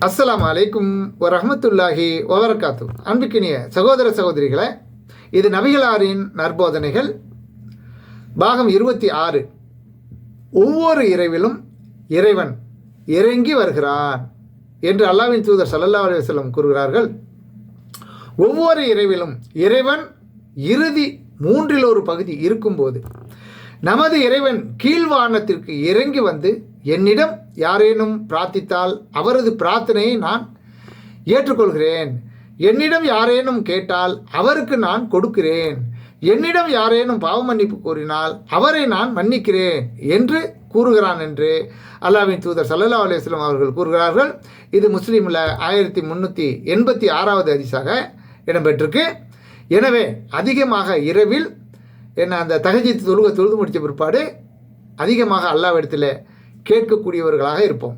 அஸ்லாம் அலைக்கும் வரஹ்மத்துல்லாஹி வபரகாத்து அன்புக்கினிய சகோதர சகோதரிகளே இது நபிகளாரின் நற்போதனைகள். பாகம் இருபத்தி ஆறு. ஒவ்வொரு இரவிலும் இறைவன் இறங்கி வருகிறான் என்று அல்லாவின் தூதர் சல்லல்லா அலுவலம் கூறுகிறார்கள். ஒவ்வொரு இரவிலும் இறைவன் இறுதி மூன்றில் ஒரு பகுதி இருக்கும்போது நமது இறைவன் கீழ்வானத்திற்கு இறங்கி வந்து என்னிடம் யாரேனும் பிரார்த்தித்தால் அவரது பிரார்த்தனையை நான் ஏற்றுக்கொள்கிறேன். என்னிடம் யாரேனும் கேட்டால் அவருக்கு நான் கொடுக்கிறேன். என்னிடம் யாரேனும் பாவ மன்னிப்பு கூறினால் அவரை நான் மன்னிக்கிறேன் என்று கூறுகிறான் என்று அல்லாவின் தூதர் சல்லா அலுவலம் அவர்கள் கூறுகிறார்கள். இது முஸ்லீமில் ஆயிரத்தி முந்நூற்றி எண்பத்தி ஆறாவது அதிசாக இடம்பெற்றிருக்கு. எனவே அதிகமாக இரவில் என்ன அந்த தகஜி தொழுக தொழுது முடித்த பிற்பாடு அதிகமாக அல்லாவிடத்தில் கேட்கக்கூடியவர்களாக இருப்போம்.